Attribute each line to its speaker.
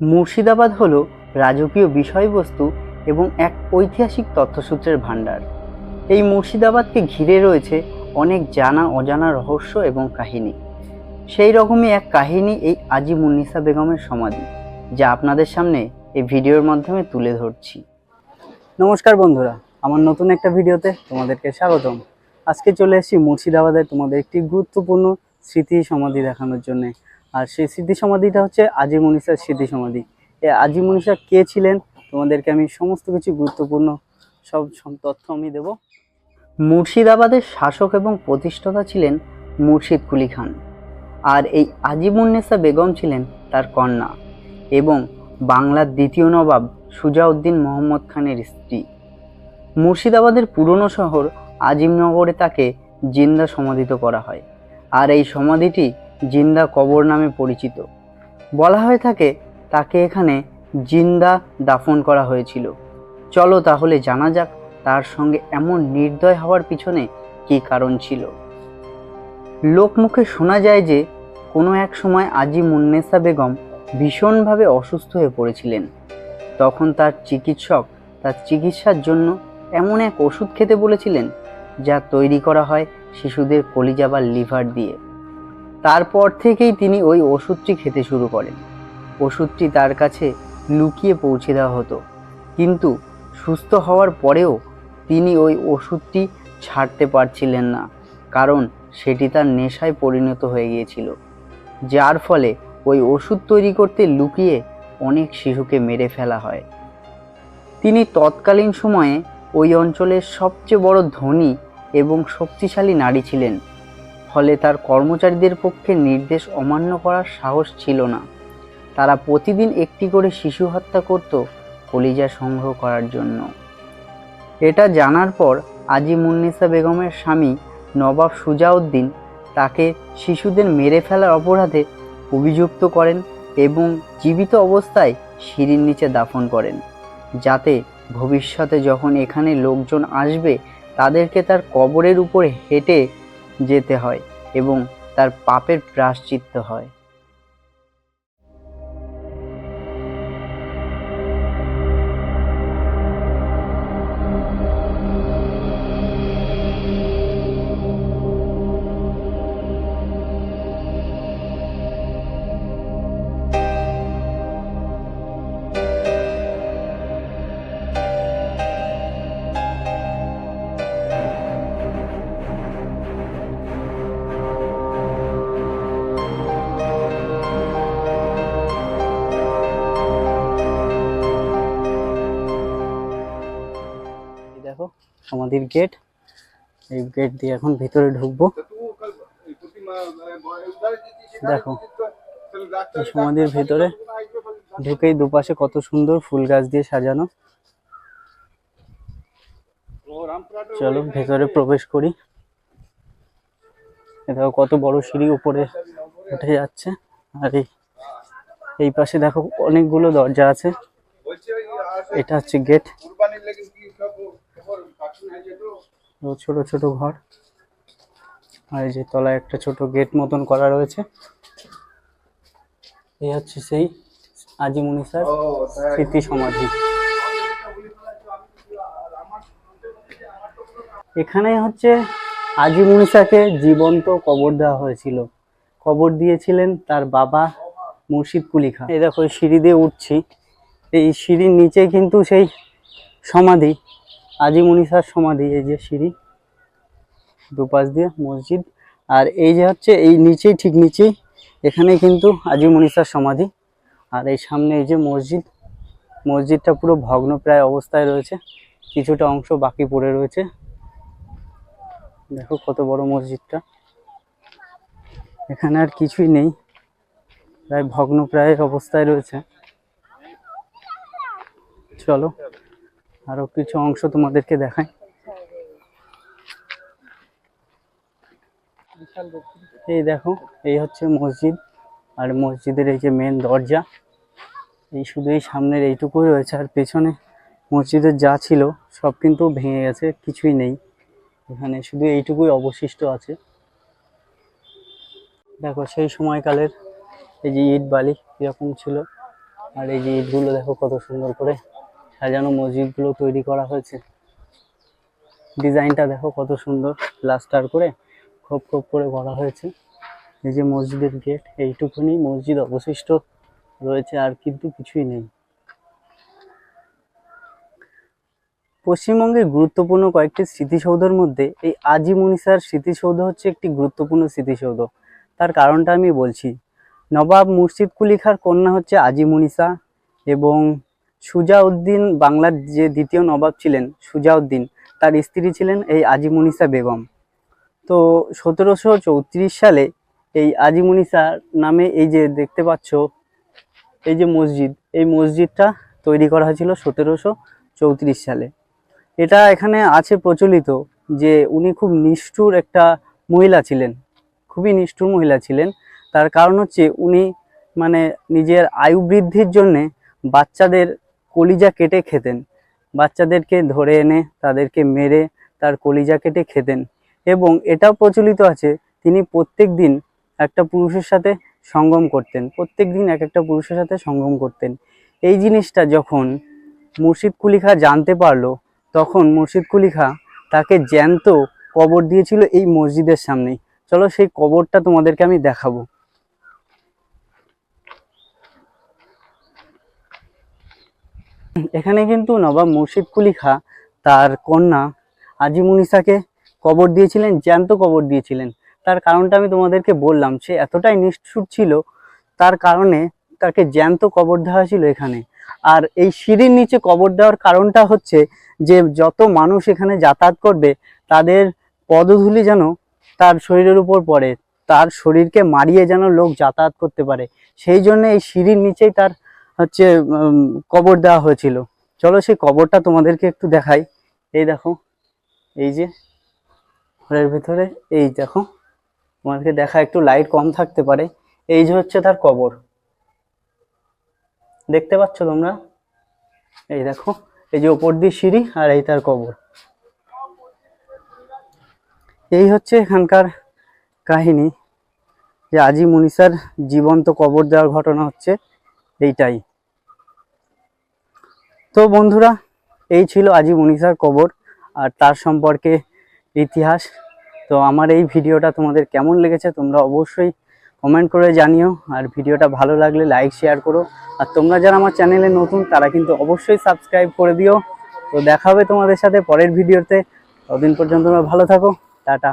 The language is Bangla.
Speaker 1: মুর্শিদাবাদ হল রাজকীয় বিষয়বস্তু এবং এক ঐতিহাসিক তথ্যসূত্রের ভাণ্ডার। এই মুর্শিদাবাদকে ঘিরে রয়েছে অনেক জানা অজানা রহস্য এবং কাহিনী। সেই রকমই এক কাহিনী এই আজি মুন্নিসা বেগমের সমাধি, যা আপনাদের সামনে এই ভিডিওর মাধ্যমে তুলে ধরছি। নমস্কার বন্ধুরা, আমার নতুন একটা ভিডিওতে তোমাদেরকে স্বাগতম। আজকে চলে এসেছি মুর্শিদাবাদে তোমাদের একটি গুরুত্বপূর্ণ স্মৃতি সমাধি দেখানোর জন্য। আর সেই স্মৃতি সমাধিটা হচ্ছে আজি মনীষার স্মৃতি সমাধি এই মনীষা কে ছিলেন? তোমাদেরকে আমি সমস্ত কিছু গুরুত্বপূর্ণ সব সব তথ্য আমি দেব। মুর্শিদাবাদের শাসক এবং প্রতিষ্ঠাতা ছিলেন মুর্শিদ কুলি খান। আর এই আজিমুন্নেসা বেগম ছিলেন তার কন্যা এবং বাংলার দ্বিতীয় নবাব সুজাউদ্দিন মোহাম্মদ খানের স্ত্রী। মুর্শিদাবাদের পুরনো শহর আজিমনগরে তাকে জিন্দা সমাধিত করা হয়। আর এই সমাধিটি জিন্দা কবর নামে পরিচিত। বলা হয়ে থাকে তাকে এখানে জিন্দা দাফন করা হয়েছিল। চলো তাহলে জানা যাক তার সঙ্গে এমন নির্দয় হওয়ার পিছনে কী কারণ ছিল। লোকমুখে শোনা যায় যে, কোনো এক সময় আজি মুন্নেসা বেগম ভীষণভাবে অসুস্থ হয়ে পড়েছিলেন। তখন তার চিকিৎসক তার চিকিৎসার জন্য এমন এক ওষুধ খেতে বলেছিলেন, যা তৈরি করা হয় শিশুদের কলিজা বা লিভার দিয়ে। তারপর থেকেই তিনি ওই ওষুধটি খেতে শুরু করেন। ওষুধটি তার কাছে লুকিয়ে পৌঁছে দেওয়া হতো। কিন্তু সুস্থ হওয়ার পরেও তিনি ওই ওষুধটি ছাড়তে পারছিলেন না, কারণ সেটি তার নেশায় পরিণত হয়ে গিয়েছিল, যার ফলে ওই ওষুধ তৈরি করতে লুকিয়ে অনেক শিশুকে মেরে ফেলা হয়। তিনি তৎকালীন সময়ে ওই অঞ্চলের সবচেয়ে বড় ধনী এবং শক্তিশালী নারী ছিলেন। ফলে তার কর্মচারীদের পক্ষে নির্দেশ অমান্য করার সাহস ছিল না। তারা প্রতিদিন একটি করে শিশু হত্যা করত কলিজা সংগ্রহ করার জন্য। এটা জানার পর আজি মুন্নিসা বেগমের স্বামী নবাব সুজাউদ্দিন তাকে শিশুদের মেরে ফেলার অপরাধে অভিযুক্ত করেন এবং জীবিত অবস্থায় সিঁড়ির নিচে দাফন করেন, যাতে ভবিষ্যতে যখন এখানে লোকজন আসবে তাদেরকে তার কবরের উপরে হেঁটে যেতে হয়। এবং তার পাপের প্রাশ্চিত্ত হয়। সমাধির গেট এই গেট দিয়ে এখন ভিতরে ঢুকবো। দেখো সমাধির ভিতরে ঢুকেই দুপাশে কত সুন্দর ফুল গাছ দিয়ে সাজানো। চলো, ভেতরে প্রবেশ করি। দেখো, কত বড় সিঁড়ি উপরে উঠে যাচ্ছে। আর এই পাশে দেখো, অনেকগুলো দরজা আছে। এটা হচ্ছে গেট ছোট ছোট ঘর। আর এই যে তলায় একটা ছোট গেট মতন করা রয়েছে। এই হচ্ছে সেই আজিমুনি স্যার স্মৃতি সমাধি। এখানে হচ্ছে আজিমুনি স্যারকে জীবন্ত কবর দেওয়া হয়েছিল। কবর দিয়েছিলেন তার বাবা মুর্শিদ কুলি খান। এই দেখো সিঁড়ি দিয়ে উঠছি। এই সিঁড়ির নিচে কিন্তু সেই সমাধি। আজিমুনি স্যার সমাধি, এই যে সিঁড়ি দুপাশ দিয়ে মসজিদ। আর এই যে হচ্ছে, এই নিচেই, ঠিক নিচেই এখানে কিন্তু আজি মনীষার সমাধি। আর এই সামনে এই যে মসজিদ, মসজিদটা পুরো ভগ্নপ্রায় অবস্থায় রয়েছে। কিছুটা অংশ বাকি পড়ে রয়েছে। দেখো কত বড় মসজিদটা। এখানে আর কিছুই নেই, প্রায় ভগ্নপ্রায় অবস্থায় রয়েছে। চলো। আরও কিছু অংশ তোমাদেরকে দেখাই। এই দেখো, এই হচ্ছে মসজিদ। আর মসজিদের এই যে মেন দরজা, এই শুধু এই সামনের এইটুকুই রয়েছে। আর পেছনে মসজিদের যা ছিল, সব কিন্তু ভেঙে গেছে, কিছুই নেই। এখানে শুধু এইটুকুই অবশিষ্ট আছে। দেখো, সেই সময়কালের এই যে ইট বালি এরকম ছিল। আর এই যে ইটগুলো দেখো কত সুন্দর করে সাজানো মসজিদগুলো তৈরি করা হয়েছে। ডিজাইনটা দেখো কত সুন্দর। প্লাস্টার করে খোপ খোপ করে করা হয়েছে। এই যে মসজিদের গেট, এইটুকুনি মসজিদ অবশিষ্ট রয়েছে আর কিন্তু কিছুই নেই। পশ্চিমবঙ্গের গুরুত্বপূর্ণ কয়েকটি স্মৃতিসৌধের মধ্যে এই আজি মুনিসার স্মৃতিসৌধ হচ্ছে একটি গুরুত্বপূর্ণ স্মৃতিসৌধ। তার কারণটা আমি বলছি। নবাব মুর্শিদ কুলি খাঁর কন্যা হচ্ছে আজি মুনিসা এবং সুজাউদ্দিন বাংলার যে দ্বিতীয় নবাব ছিলেন, সুজাউদ্দিন, তার স্ত্রী ছিলেন এই আজি মুনিসা বেগম। তো সতেরোশো চৌত্রিশ সালে এই আজি মুনিসা নামে এই যে দেখতে পাচ্ছ, এই যে মসজিদ, এই মসজিদটা তৈরি করা হয়েছিল সতেরোশো চৌত্রিশ সালে। এটা এখানে আছে প্রচলিত যে উনি খুব নিষ্ঠুর একটা মহিলা ছিলেন, খুবই নিষ্ঠুর মহিলা ছিলেন। তার কারণ হচ্ছে উনি মানে নিজের আয়ু বৃদ্ধির জন্যে বাচ্চাদের কলিজা কেটে খেতেন। বাচ্চাদেরকে ধরে এনে, তাদেরকে মেরে তার কলিজা কেটে খেতেন এবং এটাও প্রচলিত আছে, তিনি প্রত্যেক দিন একটা পুরুষের সাথে সঙ্গম করতেন, প্রত্যেক দিন এক একটা পুরুষের সাথে সঙ্গম করতেন। এই জিনিসটা যখন মুর্শিদ কুলি খাঁ জানতে পারল, তখন মুর্শিদ কুলি খাঁ তাকে জ্যান্ত কবর দিয়েছিল এই মসজিদের সামনেই। চলো সেই কবরটা তোমাদেরকে আমি দেখাবো। এখানে কিন্তু নবাব মুর্শিদ কুলি খাঁ, তার কন্যা আজি মুনিসাকে কবর দিয়েছিলেন, জ্যান্ত কবর দিয়েছিলেন। তার কারণটা আমি তোমাদেরকে বললাম, সে এতটাই নিষ্ঠুর ছিল, তার কারণে তাকে জ্যান্ত কবর দেওয়া ছিল এখানে। আর এই সিঁড়ির নিচে কবর দেওয়ার কারণটা হচ্ছে যে, যত মানুষ এখানে যাতায়াত করবে, তাদের পদধূলি যেন তার শরীরের উপর পড়ে, তার শরীরকে মারিয়ে যেন লোক যাতায়াত করতে পারে। সেই জন্য এই সিঁড়ির নিচেই তার হচ্ছে কবর দেওয়া হয়েছিল। চলো সেই কবরটা তোমাদেরকে একটু দেখাই। এই দেখো, এই যে, ঘরের ভেতরে, এই দেখো, তোমাদেরকে দেখা একটু লাইট কম থাকতে পারে। এই যে হচ্ছে তার কবর। দেখতে পাচ্ছ তোমরা? এই দেখো, এই যে ওপর দিয়ে সিঁড়ি আর এই তার কবর। এই হচ্ছে এখানকার কাহিনী যে আজি মুনিসার জীবন্ত কবর দেওয়ার ঘটনা হচ্ছে। এইটাই। তো বন্ধুরা, এই ছিল আজি মুনিসার কবর আর তার সম্পর্কে ইতিহাস। তো আমার এই ভিডিওটা তোমাদের কেমন লেগেছে তোমরা অবশ্যই কমেন্ট করে জানিও। আর ভিডিওটা ভালো লাগলে লাইক শেয়ার করো। আর তোমরা যারা আমার চ্যানেলে নতুন, তারা কিন্তু অবশ্যই সাবস্ক্রাইব করে দিও। তো দেখা হবে তোমাদের সাথে পরের ভিডিওতে। ততদিন পর্যন্ত তোমরা ভালো থাকো। টাটা।